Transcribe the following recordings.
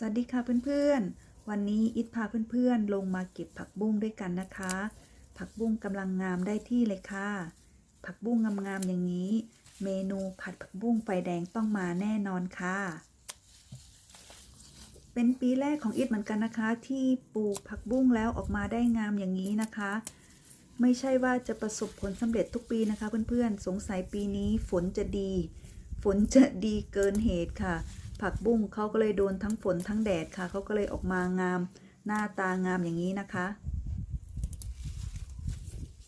สวัสดีค่ะเพื่อนๆ วันนี้อิทพาเพื่อนๆ ลงมาเก็บผักบุ้งด้วยกันนะคะ ผักบุ้งกำลังงามได้ที่เลยค่ะ ผักบุ้งงามๆอย่างนี้ เมนูผัดผักบุ้งไฟแดงต้องมาแน่นอนค่ะ เป็นปีแรกของอิทเหมือนกันนะคะ ที่ปลูกผักบุ้งแล้วออกมาได้งามอย่างนี้นะคะ ไม่ใช่ว่าจะประสบผลสำเร็จทุกปีนะคะ เพื่อนๆ สงสัยปีนี้ฝนจะดี ฝนจะดีเกินเหตุค่ะ ผักบุ้งเขาก็เลยโดนทั้งฝนทั้งแดดค่ะเขาก็เลยออกมางาม หน้าตางามอย่างนี้นะคะ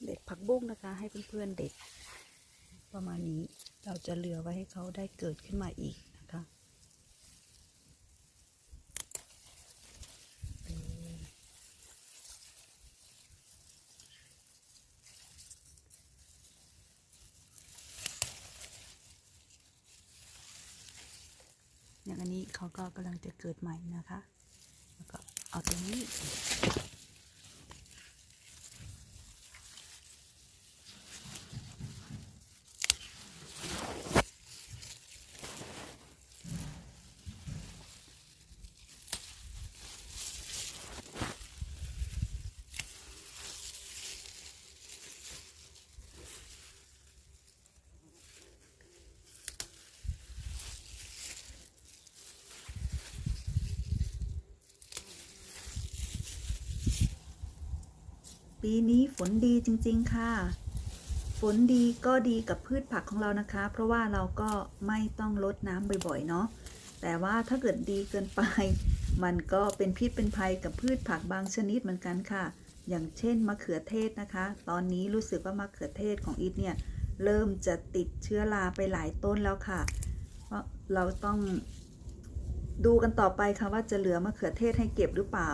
เด็ดผักบุ้งนะคะ ให้เพื่อนๆเด็ด ประมาณนี้เราจะเหลือไว้ให้เขาได้เกิดขึ้นมาอีก อย่างอันนี้เขาก็กำลังจะเกิดใหม่นะคะ แล้วก็เอาตรงนี้ ปีนี้ฝนดีจริง ๆ ค่ะ ฝนดีก็ดีกับพืชผักของเรานะคะ เพราะว่าเราก็ไม่ต้องลดน้ำบ่อย ๆ เนาะ แต่ว่าถ้าเกิดดีเกินไป มันก็เป็นพิษเป็นภัยกับพืชผักบางชนิดเหมือนกันค่ะ อย่างเช่นมะเขือเทศนะคะ ตอนนี้รู้สึกว่ามะเขือเทศของอีทเนี่ยเริ่มจะติดเชื้อราไปหลายต้นแล้วค่ะเพราะเราต้องดูกันต่อไปค่ะว่าจะเหลือมะเขือเทศให้เก็บหรือเปล่า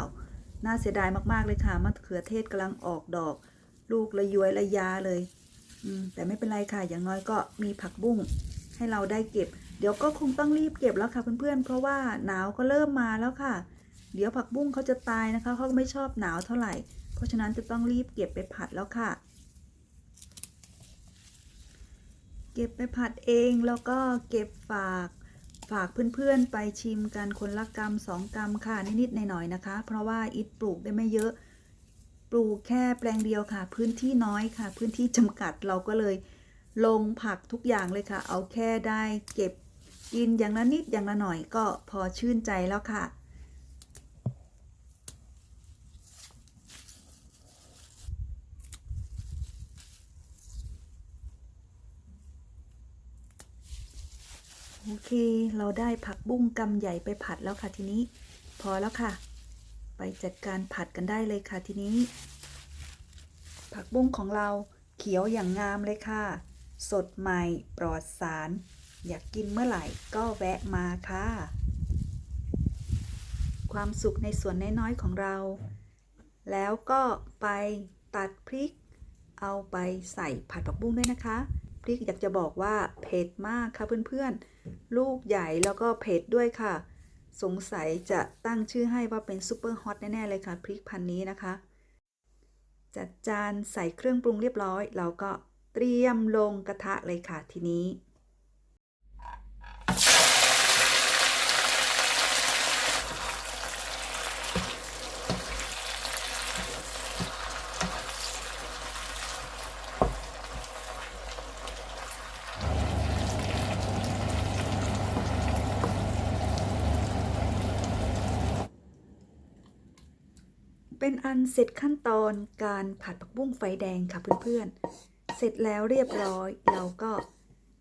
น่าเสียดายมากๆเลยค่ะมะเขือเทศกำลังออกดอก ลูกระย้วยระยาเลย อืมแต่ไม่เป็นไรค่ะ อย่างน้อยก็มีผักบุ้งให้เราได้เก็บ เดี๋ยวก็คงต้องรีบเก็บแล้วค่ะเพื่อนๆ เพราะว่าหนาวก็เริ่มมาแล้วค่ะ เดี๋ยวผักบุ้งเขาจะตายนะคะเขาไม่ชอบหนาวเท่าไหร่ เพราะฉะนั้นจะต้องรีบเก็บไปผัดแล้วค่ะ เก็บไปผัดเองแล้วก็เก็บฝาก ฝากเพื่อนๆไปชิมกันคนละกรรมสองกรรมค่ะนิดๆหน่อยๆนะคะ เพราะว่าอิดปลูกได้ไม่เยอะ ปลูกแค่แปลงเดียวค่ะ พื้นที่น้อยค่ะ พื้นที่จำกัดเราก็เลยลงผักทุกอย่างเลยค่ะ เอาแค่ได้เก็บกินอย่างละนิดอย่างละหน่อยก็พอชื่นใจแล้วค่ะ โอเค เราได้ผักบุ้งกำใหญ่ไปผัดแล้วค่ะทีนี้ พอแล้วค่ะ ไปจัดการผัดกันได้เลยค่ะทีนี้ ผักบุ้งของเราเขียวอย่างงามเลยค่ะ สดใหม่ปลอดสาร อยากกินเมื่อไหร่ก็แวะมาค่ะ ความสุขในส่วนน้อยๆของเรา แล้วก็ไปตัดพริก เอาไปใส่ผัดผักบุ้งด้วยนะคะ พริกอยากจะบอกว่าเผ็ดมากค่ะเพื่อนๆ ลูกใหญ่แล้วก็เผ็ดด้วยค่ะ สงสัยจะตั้งชื่อให้ว่าเป็นซูเปอร์ฮอตแน่ๆเลยค่ะพริกพันธุ์นี้นะคะ จัดจานใส่เครื่องปรุงเรียบร้อย เราก็เตรียมลงกระทะเลยค่ะทีนี้ เป็นอันเสร็จขั้นตอนการผัดผักบุ้งไฟแดงค่ะเพื่อนๆ เสร็จแล้วเรียบร้อยเราก็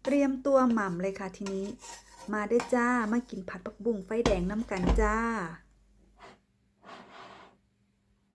เตรียมตัวหม่ำเลยค่ะทีนี้ มาได้จ้ามากินผัดผักบุ้งไฟแดงน้ำกันจ้า